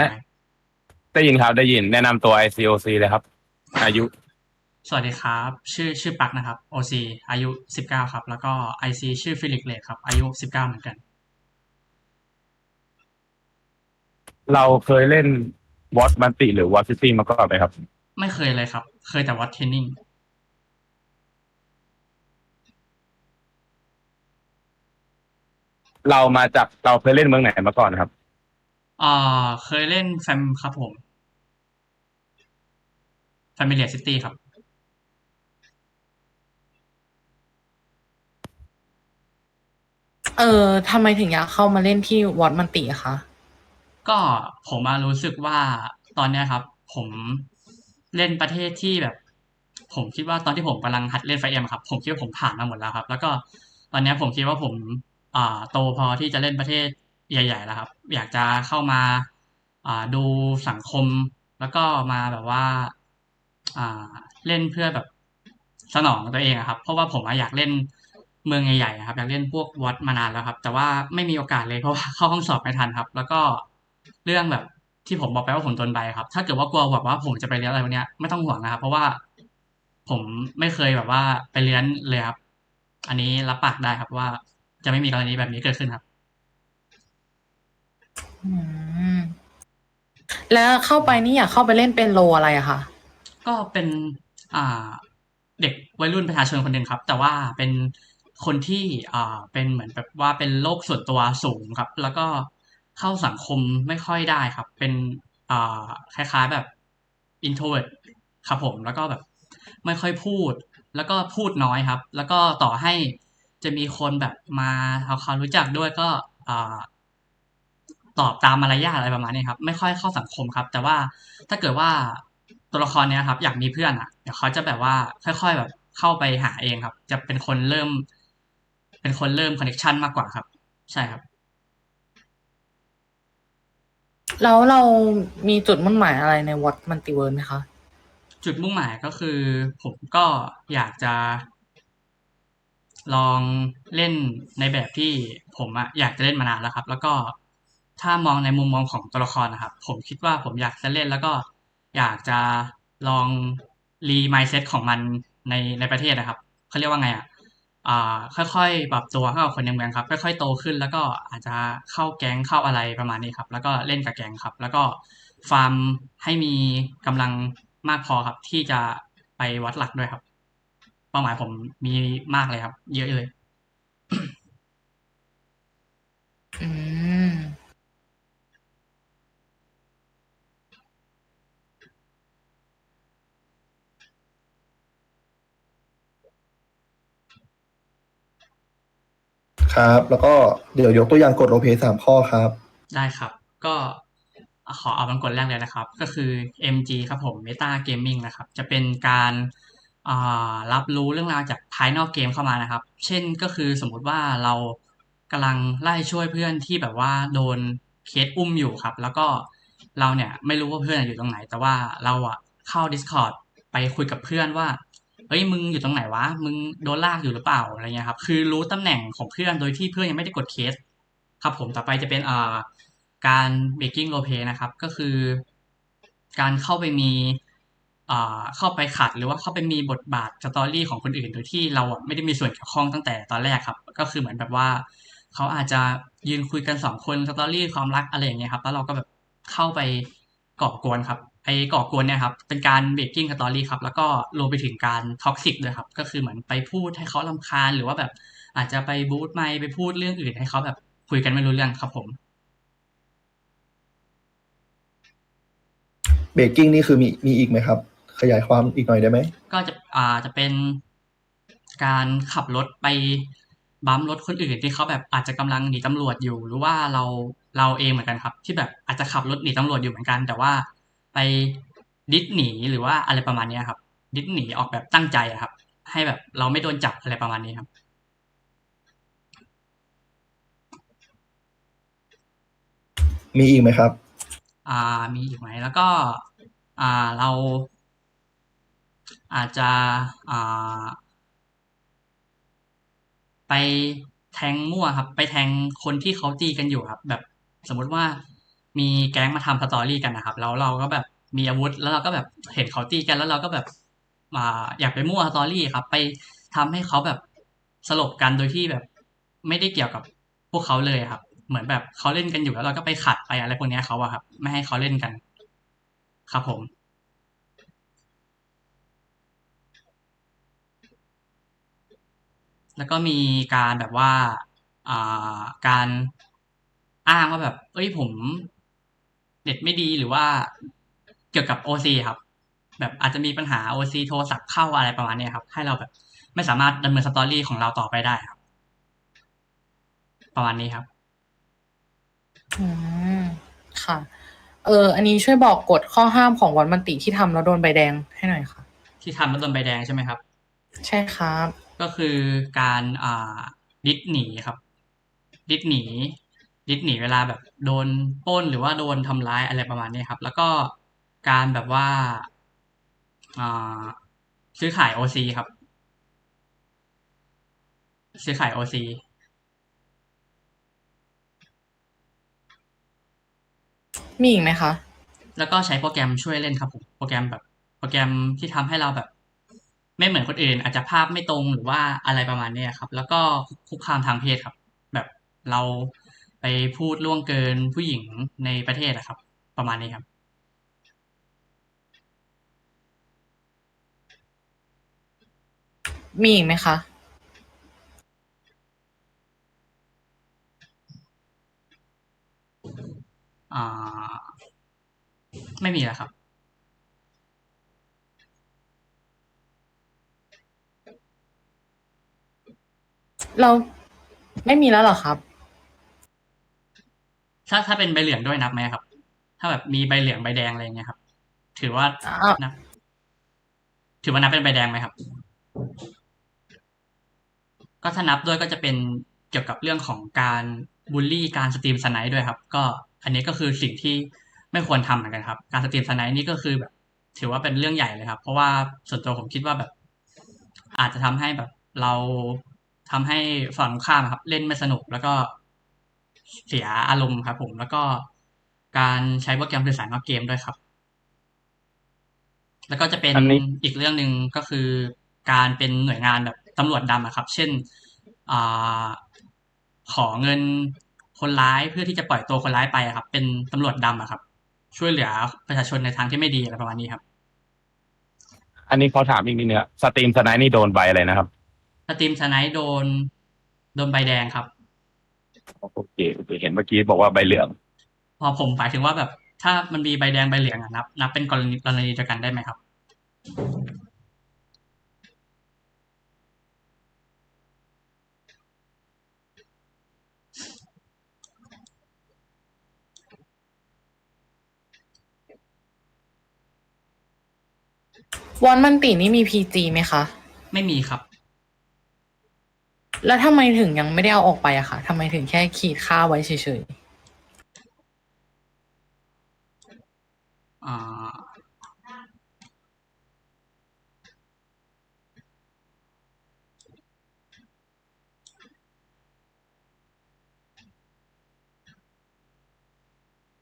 ฮะ ได้ยินครับได้ยินแนะนำตัว ICOC เลยครับ อายุสวัสดีครับ ชื่อชื่อปักนะครับ OC อายุสิบเก้าครับ แล้วก็ IC ชื่อฟิลิกเลดครับ อายุสิบเก้าเหมือนกัน เราเคยเล่นวอตมันติหรือวอตซิตี้มาก่อนไหมครับ ไม่เคยเลยครับ เคยแต่วัดเทรนนิ่งเรามาจากเราเคยเล่นเมืองไหนมาก่อนครับ อ่า เคยเล่นแฟมครับผม Familiar City ครับ เออทำไมถึงอยากเข้ามาเล่นที่วอตมันติอะคะ ก็ผมมารู้สึกว่าตอนเนี้ยครับ ผมเล่นประเทศที่แบบ ผมคิดว่าตอนที่ผมกำลังหัดเล่นไฟเอ็มครับ ผมคิดว่าผมผ่านมาหมดแล้วครับ แล้วก็ตอนเนี้ยผมคิดว่าผม อ่า โตพอที่จะเล่นประเทศ ใหญ่ๆแล้วครับ อยากจะเข้ามาอ่าดูสังคม แล้วก็มาแบบว่าอ่าเล่นเพื่อแบบสนองตัวเองอะครับ เพราะว่าผมอะอยากเล่นเมืองใหญ่ๆอะครับอยากเล่นพวกวอตมานานแล้วครับ แต่ว่าไม่มีโอกาสเลยเพราะว่าเข้าห้องสอบไม่ทันครับ แล้วก็เรื่องแบบที่ผมบอกไปว่าผมโดนใบครับ ถ้าเกิดว่ากลัวแบบว่าผมจะไปเรียนอะไรพวกเนี้ยไม่ต้องห่วงนะครับ เพราะว่าผมไม่เคยแบบว่าไปเรียนเลยครับ อันนี้รับปากได้ครับว่าจะไม่มีกรณีแบบนี้เกิดขึ้นครับ แล้วเข้าไปนี่อยากเข้าไปเล่นเป็นโลอะไรอะคะก็เป็นอ่าเด็กวัยรุ่นประชาชนคนหนึ่งครับ แต่ว่าเป็นคนที่อ่าเป็นเหมือนแบบว่าเป็นโรคส่วนตัวสูงครับ แล้วก็เข้าสังคมไม่ค่อยได้ครับ เป็นอ่าคล้ายๆแบบ introvert ครับผมแล้วก็แบบไม่ค่อยพูด แล้วก็พูดน้อยครับ แล้วก็ต่อให้จะมีคนแบบมาทำความรู้จักด้วยก็อ่า ตอบตามมารยาทอะไรประมาณนี้ครับ ไม่ค่อยเข้าสังคมครับ แต่ว่าถ้าเกิดว่าตัวละครเนี้ยครับ อยากมีเพื่อนอะเดี๋ยวเขาจะแบบว่าค่อยๆแบบเข้าไปหาเองครับ จะเป็นคนเริ่ม เป็นคนเริ่มคอนเนคชันมากกว่าครับ ใช่ครับ แล้วเรามีจุดมุ่งหมายอะไรในวอตมันติเวิร์ไหมคะ จุดมุ่งหมายก็คือ ผมก็อยากจะ ลองเล่นในแบบที่ผมอะอยากจะเล่นมานานแล้วครับ แล้วก็ ถ้ามองในมุมมองของตัวละครนะครับ ผมคิดว่าผมอยากจะเล่นแล้วก็อยากจะลองรีมายเซ็ตของมันในในประเทศนะครับเขาเรียกว่าไงอะอ่าค่อยๆ ปรับตัวเข้าคนในเมืองครับค่อยๆโตขึ้น แล้วก็อาจจะเข้าแก๊งเข้าอะไรประมาณนี้ครับ แล้วก็เล่นกับแก๊งครับ แล้วก็ฟาร์มให้มีกำลังมากพอครับ ที่จะไปวัดหลักด้วยครับ เป้าหมายผมมีมากเลยครับ เยอะเลย อืม ครับ แล้วก็เดี๋ยวยกตัวอย่างกฎโรเพย์สามข้อครับ ได้ครับ ก็ขอเอาเป็นกฎแรกเลยนะครับ ก็คือ MG ครับผม Meta Gaming นะครับ จะเป็นการรับรู้เรื่องราวจากภายนอกเกมเข้ามานะครับ เช่นก็คือสมมุติว่าเรากำลังไล่ช่วยเพื่อนที่แบบว่าโดนเคสอุ้มอยู่ครับ แล้วก็เราเนี่ยไม่รู้ว่าเพื่อนอยู่ตรงไหน แต่ว่าเราอะเข้า Discord ไปคุยกับเพื่อนว่า เฮ้ยมึงอยู่ตรงไหนวะ มึงโดนลากอยู่หรือเปล่าอะไรเงี้ยครับ คือรู้ตำแหน่งของเพื่อนโดยที่เพื่อนยังไม่ได้กดเคส ครับผมต่อไปจะเป็นอ่าการ making role play นะครับ ก็คือ การเข้าไปมีอ่าเข้าไปขัดหรือว่าเข้าไปมีบทบาทสตอรี่ของคนอื่น โดยที่เราอะไม่ได้มีส่วนเกี่ยวข้องตั้งแต่ตอนแรกครับ ก็คือเหมือนแบบว่าเขาอาจจะยืนคุยกันสองคนสตอรี่ความรักอะไรอย่างเงี้ยครับ แล้วเราก็แบบเข้าไปก่อกวนครับ ไอ้ก่อกวนเนี่ยครับเป็นการเบรกกิ้งสตอรี่ครับแล้วก็รวมไปถึงการท็อกซิกด้วยครับก็คือเหมือนไปพูดให้เขาลำคาญหรือว่าแบบอาจจะไปบูทไมค์ไปพูดเรื่องอื่นให้เขาแบบคุยกันไม่รู้เรื่องครับผมเบรกกิ้งนี่คือมีมีอีกไหมครับ ขยายความอีกหน่อยได้ไหมก็จะอ่าจะเป็นการขับรถไปบัมป์รถคนอื่นที่เขาแบบอาจจะกำลังหนีตำรวจอยู่ หรือว่าเราเราเองเหมือนกันครับ ที่แบบอาจจะขับรถหนีตำรวจอยู่เหมือนกัน แต่ว่า ไปดิสหนีหรือว่าอะไรประมาณเนี้ยครับ ดิสหนีออกแบบตั้งใจอะครับ ให้แบบเราไม่โดนจับอะไรประมาณนี้ครับ มีอีกไหมครับ อ่ามีอีกไหมแล้วก็อ่าเรา อาจจะอ่าไปแทงมั่วครับ ไปแทงคนที่เขาตีกันอยู่ครับ แบบสมมุติว่า มีแก๊งมาทำสตอรี่กันนะครับ แล้วเราก็แบบมีอาวุธ แล้วเราก็แบบเห็นเขาตีกันแล้วเราก็แบบมาอยากไปมั่วสตอรี่ครับ ไปทำให้เขาแบบสลบกันโดยที่แบบ ไม่ได้เกี่ยวกับพวกเขาเลยครับ เหมือนแบบเขาเล่นกันอยู่แล้วเราก็ไปขัดไปอะไรพวกนี้เขาอะครับ ไม่ให้เขาเล่นกัน ครับผมแล้วก็มีการแบบว่า อ่า การอ้างว่าแบบ เอ้ยผม เน็ตไม่ดีหรือว่าเกี่ยวกับโอซีครับ แบบอาจจะมีปัญหาโอซีโทรศัพท์เข้าอะไรประมาณเนี้ยครับ ให้เราแบบ ไม่สามารถดำเนินสตอรี่ของเราต่อไปได้ครับ ประมาณนี้ครับอืมค่ะ เออ อันนี้ช่วยบอกกฎข้อห้ามของวันมันติที่ทำแล้วโดนใบแดงให้หน่อยค่ะ ที่ทำแล้วโดนใบแดงใช่ไหมครับ ใช่ครับ ก็คือการอ่าดิสหนีครับดิสหนี ดิสหนีเวลาแบบโดนปล้นหรือว่าโดนทำร้ายอะไรประมาณนี้ครับ แล้วก็การแบบว่าอ่าซื้อขายโอซีครับ ซื้อขายโอซีมีอีกไหมคะ แล้วก็ใช้โปรแกรมช่วยเล่นครับผมโปรแกรมแบบ โปรแกรมที่ทำให้เราแบบ ไม่เหมือนคนอื่น อาจจะภาพไม่ตรงหรือว่าอะไรประมาณเนี้ยครับ แล้วก็คุกคามทางเพศครับ แบบเรา ไปพูดล่วงเกินผู้หญิงในประเทศอะครับ ประมาณนี้ครับ มีอีกไหมคะอ่า ไม่มีแล้วครับ เราไม่มีแล้วเหรอครับ ถ้าถ้าเป็นใบเหลืองด้วยนับไหมครับ ถ้าแบบมีใบเหลืองใบแดงอะไรเงี้ยครับ ถือว่าอ้าวนับถือว่านับเป็นใบแดงไหมครับ ก็ถ้านับด้วยก็จะเป็นเกี่ยวกับเรื่องของการบูลลี่การสตรีมสไนด์ด้วยครับ ก็อันนี้ก็คือสิ่งที่ไม่ควรทำเหมือนกันครับ การสตรีมสไนด์นี่ก็คือแบบ ถือว่าเป็นเรื่องใหญ่เลยครับ เพราะว่าส่วนตัวผมคิดว่าแบบ อาจจะทำให้แบบเราทำให้ฝั่งตรงข้ามครับ เล่นไม่สนุกแล้วก็ เสียอารมณ์ครับผมแล้วก็การใช้โปรแกรมสื่อสารนอกเกมด้วยครับ แล้วก็จะเป็นอันนี้ อีกเรื่องหนึ่งก็คือการเป็นหน่วยงานแบบตำรวจดำอะครับ เช่นอ่าขอเงินคนร้ายเพื่อที่จะปล่อยตัวคนร้ายไปอะครับ เป็นตำรวจดำอะครับ ช่วยเหลือประชาชนในทางที่ไม่ดีอะไรประมาณนี้ครับอันนี้เขาถามอีกนิดนึงอะสตรีมสไนด์นี่โดนใบอะไรนะครับ สตรีมสไนด์โดนโดนใบแดงครับ โอเคโอเคเห็นเมื่อกี้บอกว่าใบเหลือง พอผมหมายถึงว่าแบบ ถ้ามันมีใบแดงใบเหลืองอะนับ นับเป็นกรณีกรณีเดียวกันได้ไหมครับวันมันตินี่มีพีจีไหมคะ ไม่มีครับ แล้วทำไมถึงยังไม่ได้เอาออกไปอะคะทำไมถึงแค่ขีดค่าไว้เฉยอ่า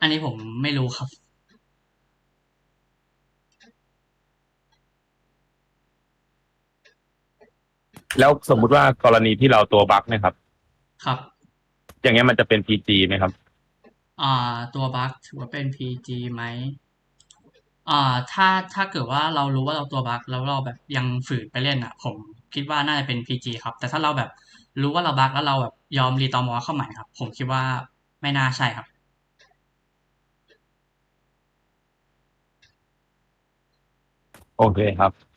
อันนี้ผมไม่รู้ครับ แล้วสมมุติว่ากรณีที่เราตัวบั๊กเนะครับ ครับ อย่างเงี้ยมันจะเป็น PG ไหมครับ อ่า ตัวบั๊กถือว่าเป็น PG ไหมอ่า ถ้าถ้าเกิดว่าเรารู้ว่าเราตัวบั๊กแล้วเราแบบยังฝืนไปเล่นอะ ผมคิดว่าน่าจะเป็น PG ครับ แต่ถ้าเราแบบรู้ว่าเราบั๊กแล้วเราแบบยอมรีตอมอเข้าใหม่ครับ ผมคิดว่าไม่น่าใช่ครับ โอเคครับ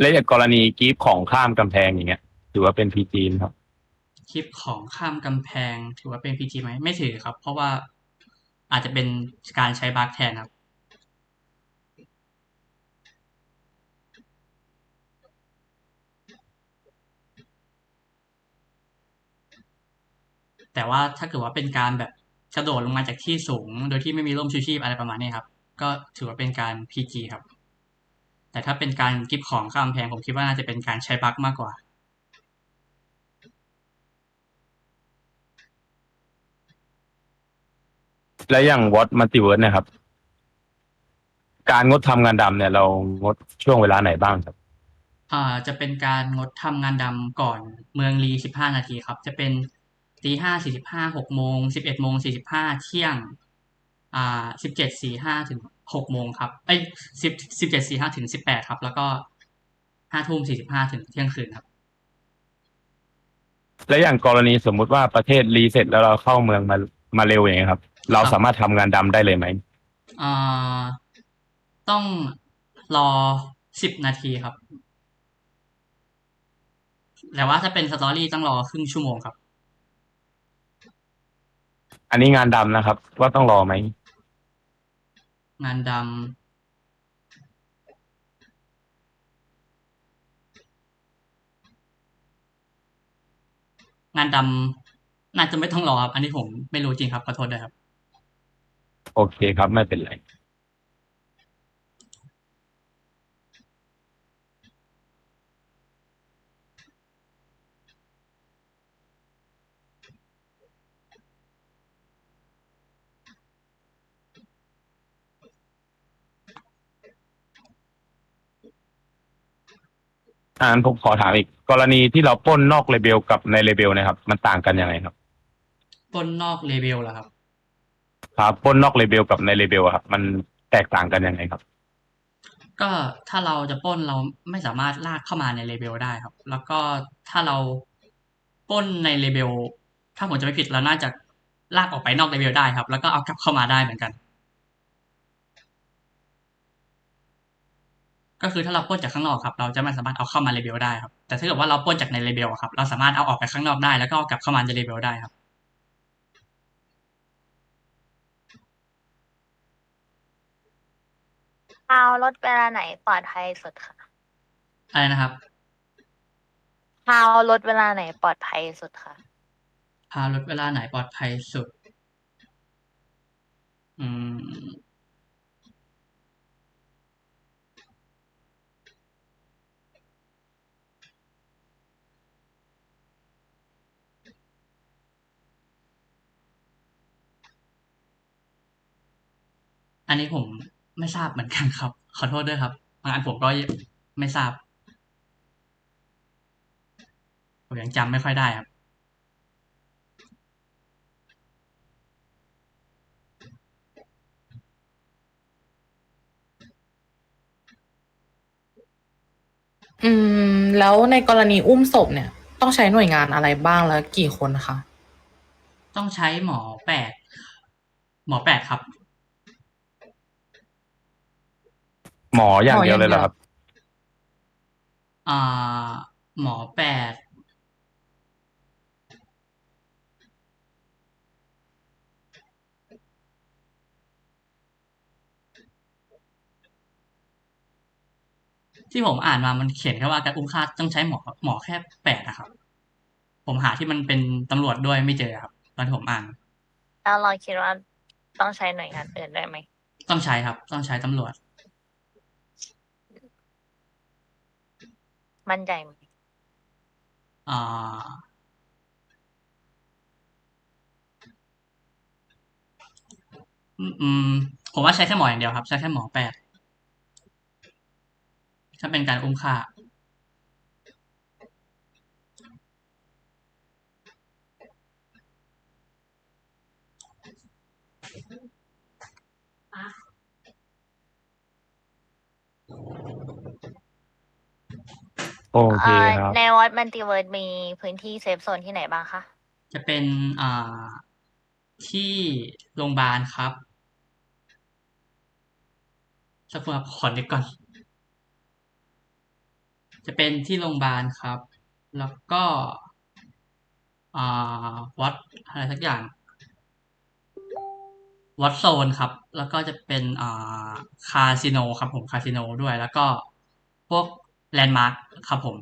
แล้วอย่างกรณีกรีฟของข้ามกำแพงอย่างเงี้ยถือว่าเป็น PG ไหมครับ คลิปของข้ามกำแพงถือว่าเป็น PG ไหมไม่ถือครับ เพราะว่าอาจจะเป็นการใช้บั๊กแทนครับ แต่ว่าถ้าเกิดว่าเป็นการแบบกระโดดลงมาจากที่สูง โดยที่ไม่มีร่มชูชีพอะไรประมาณนี้ครับ ก็ถือว่าเป็นการ PG ครับ แต่ถ้าเป็นการกิฟของข้ามกำแพงผมคิดว่าน่าจะเป็นการใช้บั๊กมากกว่า และอย่างวอตมัลติเวิร์สเนี่ยครับ การงดทำงานดำเนี่ย เรางดช่วงเวลาไหนบ้างครับ อ่าจะเป็นการงดทำงานดำก่อนเมืองรีสิบห้านาทีครับ จะเป็นตีห้าสี่สิบห้าหกโมงสิบเอ็ดโมงสี่สิบห้าเที่ยง อ่าสิบเจ็ดสี่ห้าถึงหกโมงครับเอ้ยสิบสิบเจ็ดสี่ห้าถึงสิบแปดครับ แล้วก็ห้าทุ่มสี่สิบห้าถึงเที่ยงคืนครับ และอย่างกรณีสมมุติว่าประเทศรีเซ็ตแล้วเราเข้าเมืองมามาเร็วอย่างเงี้ยครับ เราครับสามารถทำงานดำได้เลยไหม อ่าต้องรอสิบนาทีครับ แต่ว่าถ้าเป็นสตอรี่ต้องรอครึ่งชั่วโมงครับ อันนี้งานดำนะครับ ว่าต้องรอไหม งานดำงานดำน่าจะไม่ต้องรอครับ อันนี้ผมไม่รู้จริงครับขอโทษด้วยครับ โอเคครับไม่เป็นไร อ่างั้นผมขอถามอีก กรณีที่เราปล้นนอกเลเบลกับในเลเบลนะครับ มันต่างกันยังไงครับปล้นนอกเลเวลเหรอครับ ครับปล้นนอกเลเบลกับในเลเบลครับ มันแตกต่างกันยังไงครับ ก็ถ้าเราจะปล้นเราไม่สามารถลากเข้ามาในเลเบลได้ครับ แล้วก็ถ้าเราปล้นในเลเบลถ้าผมจะไม่ผิดเราน่าจะลากออกไปนอกเลเบลได้ครับ แล้วก็เอากลับเข้ามาได้เหมือนกัน ก็คือถ้าเราปล้นจากข้างนอกครับ เราจะไม่สามารถเอาเข้ามาเลเบลได้ครับ แต่ถ้าเกิดว่าเราปล้นจากในเลเบลอะครับ เราสามารถเอาออกไปข้างนอกได้ แล้วก็เอากลับเข้ามาในเลเบลได้ครับ เอารถเวลาไหนปลอดภัยสุดค่ะอะไรนะครับเอารถเวลาไหนปลอดภัยสุดค่ะพารถเวลาไหนปลอดภัยสุด อืม อันนี้ผมไม่ทราบเหมือนกันครับ ขอโทษด้วยครับบางอันผมก็ไม่ทราบผมยังจำไม่ค่อยได้ครับอืม แล้วในกรณีอุ้มศพเนี่ย ต้องใช้หน่วยงานอะไรบ้างแล้วกี่คนคะ ต้องใช้หมอแปดหมอแปดครับ หมออย่างเดียวเลยเหรอครับ อ่า หมอแปดที่ผมอ่านมามันเขียนแค่ว่าการอุ้มฆ่าต้องใช้หมอหมอแค่แปดนะครับ ผมหาที่มันเป็นตำรวจด้วยไม่เจอครับ ตอนที่ผมอ่าน แล้วเราคิดว่าต้องใช้หน่วยงานอื่นได้ไหม ต้องใช้ครับ ต้องใช้ตำรวจ มั่นใจไหมอ่า อืม ผมว่าใช้แค่หมออย่างเดียวครับ ใช้แค่หมอแปดถ้าเป็นการอุ้มค่า โอเคเอ่อครับ ในวัดมันติเวิร์ดมีพื้นที่เซฟโซนที่ไหนบ้างคะ จะเป็นอ่าที่โรงพยาบาลครับสักครู่ครับขอนึกก่อน จะเป็นที่โรงพยาบาลครับ แล้วก็อ่าวัดอะไรสักอย่าง วัดโซนครับ แล้วก็จะเป็นอ่าคาสิโนครับผมคาสิโนด้วย แล้วก็พวก แลนด์มาร์คครับผม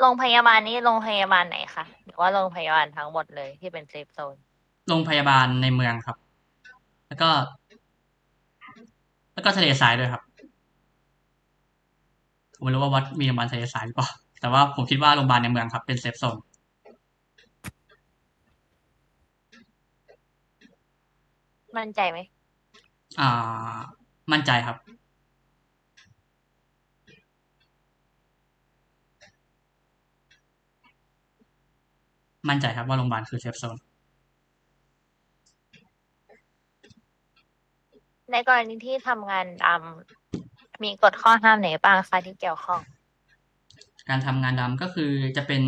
โรงพยาบาลนี้โรงพยาบาลไหนคะหรือว่าโรงพยาบาลทั้งหมดเลยที่เป็นเซฟโซน โรงพยาบาลในเมืองครับ แล้วก็ แล้วก็ทะเลทรายด้วยครับ ผมไม่รู้ว่าวัดมีโรงพยาบาลทะเลทรายหรือเปล่า แต่ว่าผมคิดว่าโรงพยาบาลในเมืองครับ เป็นเซฟโซน มั่นใจไหมอ่า มั่นใจครับ มั่นใจครับว่าโรงพยาบาลคือเซฟโซนในกรณีที่ทำงานดำมีกฎข้อห้ามไหนบ้างคะที่เกี่ยวข้อง การทำงานดำก็คือจะเป็น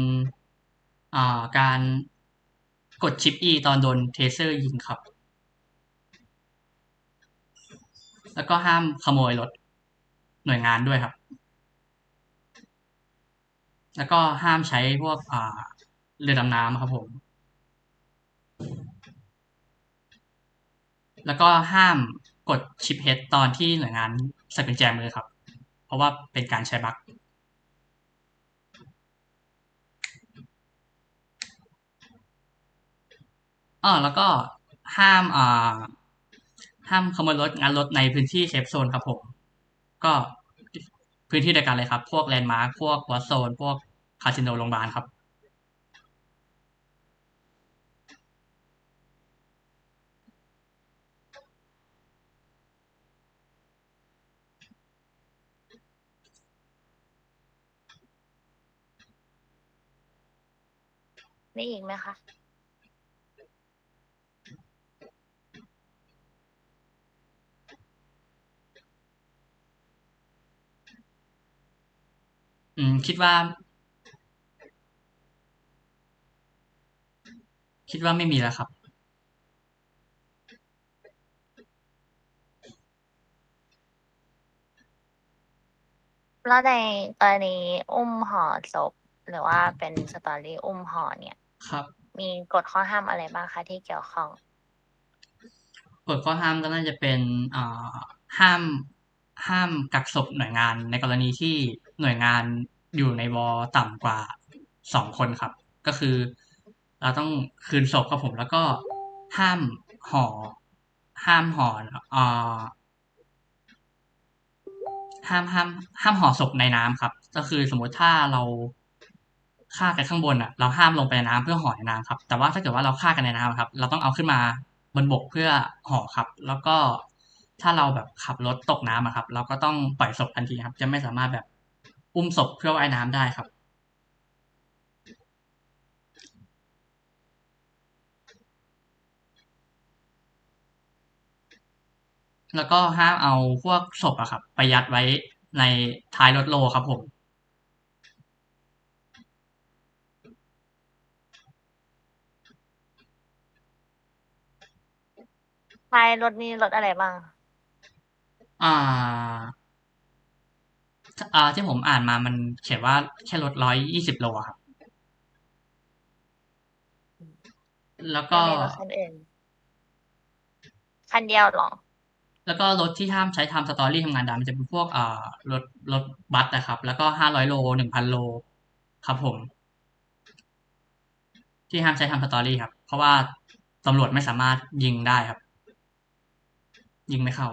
อ่าการกดชิป E ตอนโดนเทเซอร์ยิงครับ แล้วก็ห้ามขโมยรถหน่วยงานด้วยครับ แล้วก็ห้ามใช้พวกอ่า เรือดำน้ำครับผม แล้วก็ห้ามกดชิปเฮดตอนที่หน่วยงานใส่กุญแจมือครับ เพราะว่าเป็นการใช้บั๊กอ่าแล้วก็ห้ามอ่าห้ามขโมยรถงานรถในพื้นที่เซฟโซนครับผม ก็พื้นที่เดียวกันเลยครับ พวกแลนด์มาร์คพวกวอตโซน พวกคาสิโนโรงพยาบาลครับ นี่อีกไหมคะอืม คิดว่า คิดว่าไม่มีแล้วครับ แล้วในกรณีอุ้มห่อศพหรือว่าเป็นสตอรี่อุ้มห่อเนี่ย ครับมีกฎข้อห้ามอะไรบ้างคะที่เกี่ยวข้อง กฎข้อห้ามก็น่าจะเป็นอ่าห้ามห้ามกักศพหน่วยงานในกรณีที่หน่วยงานอยู่ในวอต่ำกว่าสองคนครับ ก็คือ เราต้องคืนศพครับผม แล้วก็ห้ามห่อห้ามห่ออ่าห้ามห้ามห้ามห่อศพในน้ำครับ ก็คือสมมุติถ้าเรา ฆ่ากันข้างบนอะเราห้ามลงไปในน้ำเพื่อห่อในน้ำครับ แต่ว่าถ้าเกิดว่าเราฆ่ากันในน้ำครับ เราต้องเอาขึ้นมาบนบกเพื่อห่อครับ แล้วก็ถ้าเราแบบขับรถตกน้ำอะครับ เราก็ต้องปล่อยศพทันทีครับ จะไม่สามารถแบบอุ้มศพเพื่อว่ายน้ำได้ครับ แล้วก็ห้ามเอาพวกศพอะครับ ไปยัดไว้ในท้ายรถโลครับผม ท้ายรถมีรถอะไรบ้าง อ่า อ่าที่ผมอ่านมามันเขียนว่าแค่รถร้อยยี่สิบโลอะครับ แล้วก็ ไม่มีรถคันอื่นคันเดียวเหรอ แล้วก็รถที่ห้ามใช้ทำสตอรี่ทำงานดำมันจะเป็นพวกอ่ารถรถบัสนะครับ แล้วก็ห้าร้อยโลหนึ่งพันโล ครับผม ที่ห้ามใช้ทำสตอรี่ครับ เพราะว่าตำรวจไม่สามารถยิงได้ครับ ยิงไม่เข้า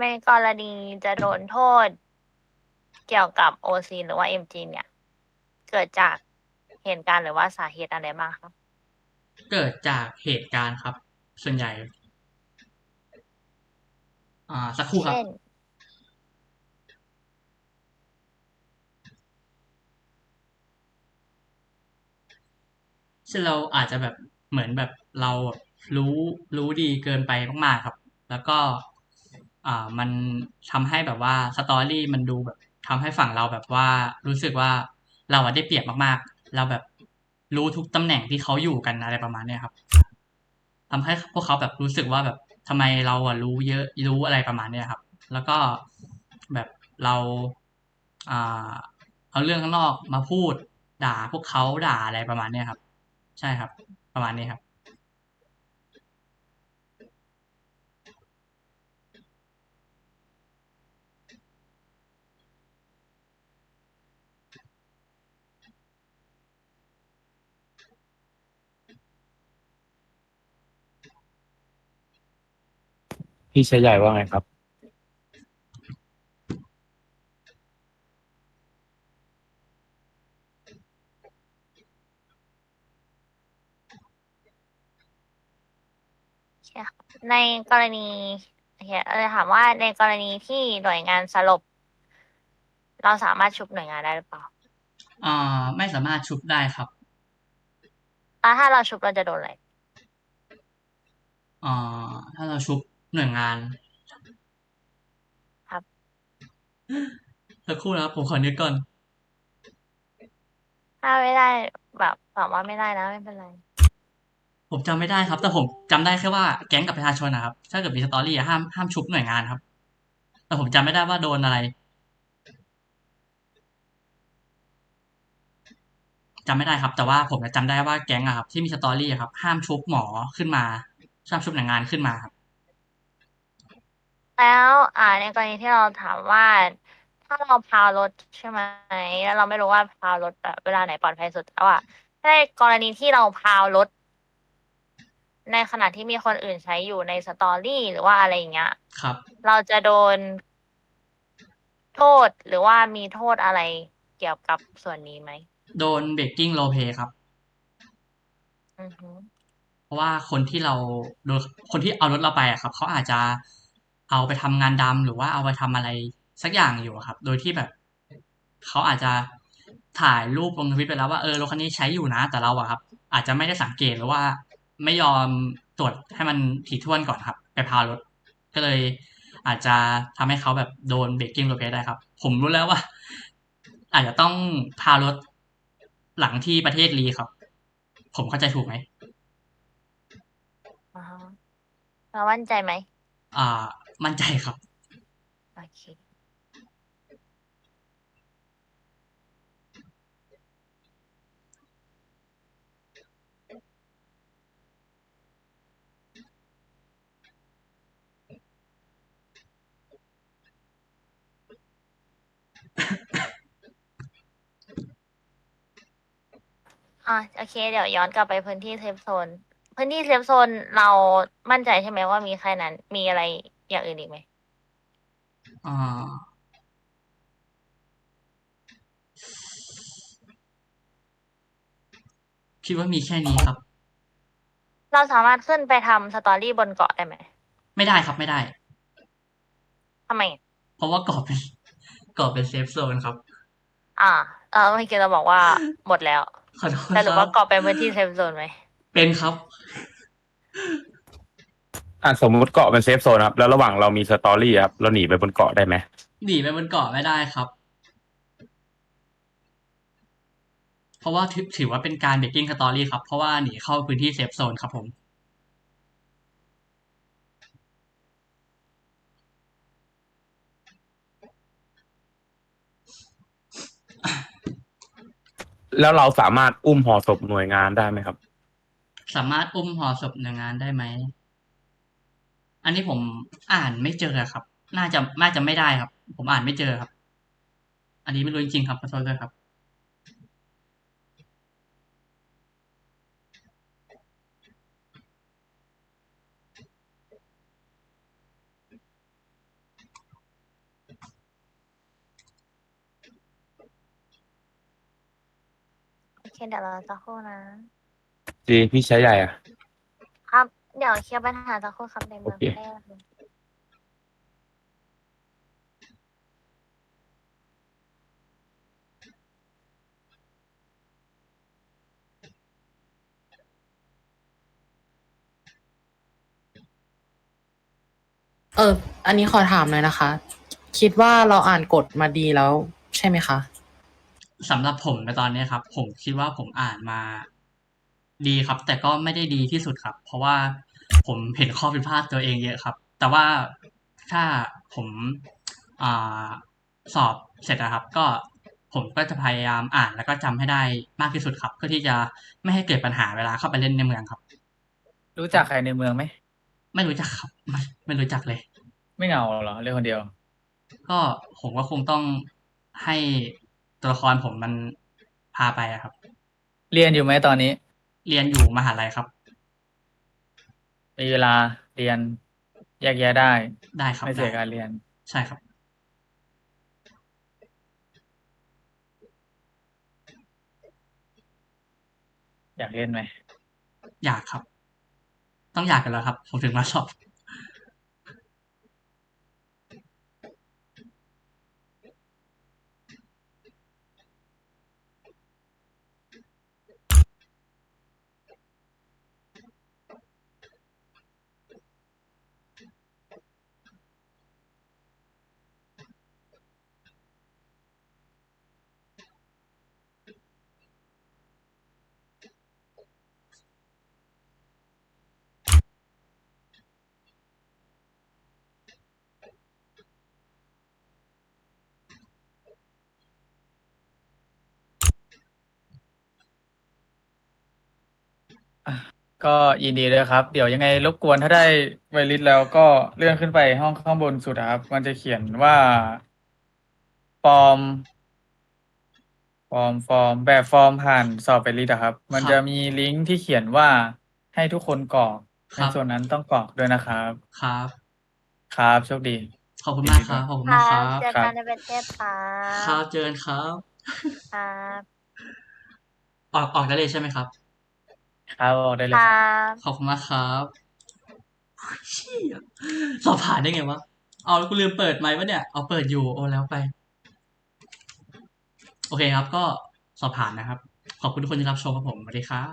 ในกรณีจะโดนโทษ เกี่ยวกับโอซีหรือว่าเอ็มจีเนี่ย เกิดจากเหตุการณ์หรือว่าสาเหตุอะไรบ้างคะเกิดจากเหตุการณ์ครับ ส่วนใหญ่ อ่า สักครู่ครับ เช่น ซึ่งเราอาจจะแบบเหมือนแบบเราแบบรู้รู้ดีเกินไปมากๆครับ แล้วก็ อ่ามันทำให้แบบว่าสตอรี่มันดูแบบทำให้ฝั่งเราแบบว่ารู้สึกว่าเราอะได้เปรียบมากๆ เราแบบรู้ทุกตำแหน่งที่เขาอยู่กันอะไรประมาณเนี้ยครับทำให้พวกเขาแบบรู้สึกว่าแบบ ทำไมเราอะรู้เยอะรู้อะไรประมาณเนี้ยครับ แล้วก็แบบเราอ่าเอาเรื่องข้างนอกมาพูดด่าพวกเขาด่าอะไรประมาณเนี้ยครับ ใช่ครับ ประมาณนี้ครับ พี่ชายใหญ่ว่าไงครับ ในกรณีโอเคเออถามว่าในกรณีที่หน่วยงานสลบ เราสามารถชุบหน่วยงานได้หรือเปล่าอ่าไม่สามารถชุบได้ครับแล้วถ้าเราชุบเราจะโดนอะไรอ่าถ้าเราชุบ หน่วยงาน ครับ สักครู่นะครับ ผมขอนึกก่อน ถ้าไม่ได้แบบบอกว่าไม่ได้นะไม่เป็นไร ผมจำไม่ได้ครับ แต่ผมจำได้แค่ว่าแก๊งกับประชาชนนะครับ ถ้าเกิดมีสตอรี่อะห้ามห้ามชุบหน่วยงานครับ แต่ผมจำไม่ได้ว่าโดนอะไรจำไม่ได้ครับ แต่ว่าผมจะจำได้ว่าแก๊งอะครับ ที่มีสตอรี่อะครับ ห้ามชุบหมอขึ้นมาห้ามชุบหน่วยงานขึ้นมาครับ แล้วอ่าในกรณีที่เราถามว่าถ้าเราพาวรถใช่ไหมแล้วเราไม่รู้ว่าพาวรถแบบเวลาไหนปลอดภัยสุดแล้วอะในกรณีที่เราพาวรถ ในขณะที่มีคนอื่นใช้อยู่ในสตอรี่หรือว่าอะไรอย่างเงี้ย ครับ เราจะโดนโทษหรือว่ามีโทษอะไรเกี่ยวกับส่วนนี้ไหมโดนเบรกกิ้งโลเพครับ อือฮึเพราะว่าคนที่เราโดนคนที่เอารถเราไปอะครับ เขาอาจจะ เอาไปทำงานดำหรือว่าเอาไปทำอะไรสักอย่างอยู่อะครับ โดยที่แบบเขาอาจจะถ่ายรูปลงทวิตไปแล้วว่าเออรถคันนี้ใช้อยู่นะแต่เราอะครับ อาจจะไม่ได้สังเกตหรือว่า ไม่ยอมตรวจให้มันถี่ถ้วนก่อนครับ ไปพารถ ก็เลย อาจจะทำให้เขาแบบโดนเบรกกิ้งโลเพได้ครับ ผมรู้แล้วว่า อาจจะต้องพารถหลังที่ประเทศลีครับ ผมเข้าใจถูกไหมอ่าฮะเรามั่นใจไหมอ่า มั่นใจครับโอเคอ่าโอเค เดี๋ยวย้อนกลับไปพื้นที่เซฟโซน พื้นที่เซฟโซนเรามั่นใจใช่ไหมว่ามีแค่นั้น มีอะไร อย่างอื่นอีกไหมอ่าคิดว่ามีแค่นี้ครับ เราสามารถขึ้นไปทำสตอรี่บนเกาะได้ไหม ไม่ได้ครับไม่ได้ ทำไม เพราะว่าเกาะเป็นเกาะเป็นเซฟโซนครับ อ่า เออเมื่อกี้เราบอกว่าหมดแล้วขอโทษแต่หรือครัว่าบเกาะเป็นพื้นที่เซฟโซนไหม เป็นครับ อะสมมุติเกาะเป็นเซฟโซนครับแล้วระหว่างเรามีสตอรี่ครับเราหนีไปบนเกาะได้ไหมหนีไปบนเกาะไม่ได้ครับ เพราะว่าถือถือว่าเป็นการเบรกกิ้งสตอรี่ครับ เพราะว่าหนีเข้าพื้นที่เซฟโซนครับผม แล้วเราสามารถอุ้มห่อศพหน่วยงานได้ไหมครับ สามารถอุ้มห่อศพหน่วยงานได้ไหม อันนี้ผมอ่านไม่เจอครับ น่าจะน่าจะไม่ได้ครับ ผมอ่านไม่เจอครับ อันนี้ไม่รู้จริงๆครับขอโทษด้วยครับโอเคเดี๋ยวเราจะครู่นะจีพี่ชายใหญ่อะครับ เดี๋ยวเคลียร์ปัญหาสักครู่ครับในเมืองโอเคแรกเลยเออ อันนี้ขอถามหน่อยนะคะ คิดว่าเราอ่านกฎมาดีแล้วใช่ไหมคะ สำหรับผมในตอนนี้ครับ ผมคิดว่าผมอ่านมา ดีครับ แต่ก็ไม่ได้ดีที่สุดครับ เพราะว่าผมเห็นข้อผิดพลาดตัวเองเยอะครับ แต่ว่าถ้าผมอ่าสอบเสร็จนะครับ ก็ผมก็จะพยายามอ่านแล้วก็จำให้ได้มากที่สุดครับ เพื่อที่จะไม่ให้เกิดปัญหาเวลาเข้าไปเล่นในเมืองครับ รู้จักใครในเมืองไหม ไม่รู้จักครับ ไม่ไม่รู้จักเลย ไม่เหงาเหรอเล่นคนเดียว ก็ผมก็คงต้องให้ตัวละครผมมันพาไปอะครับ เรียนอยู่ไหมตอนนี้ เรียนอยู่มหาลัยครับ มีเวลาเรียนแยกแยะได้ ได้ครับไม่เสียได้การเรียน ใช่ครับ อยากเรียนไหม อยากครับ ต้องอยากกันแล้วครับ ผมถึงมาสอบ ก็ยินดีด้วยครับ เดี๋ยวยังไงรบกวนถ้าได้ไวลิสแล้วก็เลื่อนขึ้นไปห้องข้างบนสุดอะครับ มันจะเขียนว่าฟอร์ม ฟอร์มฟอร์ม แบบฟอร์มผ่านสอบไวลิสอะครับ มันครับจะมีลิงก์ที่เขียนว่าให้ทุกคนกรอกคในรับส่วนนั้นต้องกรอกด้วยนะครับ ครับ ครับโชคดี ขอบคุณมากครับขอบคุณคมากรัคบรับเจอกันในประเทศครัครับบเจอกันครับ ครับ ออกออกได้เลยใช่ไหมครับ ครับออกได้เลยคครัรับบขอบคุณมากครับเชี่ยสอบผ่านได้ไงวะ เอาแล้วกูลืมเปิดไมค์ปะเนี่ย เอาเปิดอยู่โอ้แล้วไป โอเคครับ ก็สอบผ่านนะครับ ขอบคุณทุกคนที่รับชมครับผมสวัสดีครับ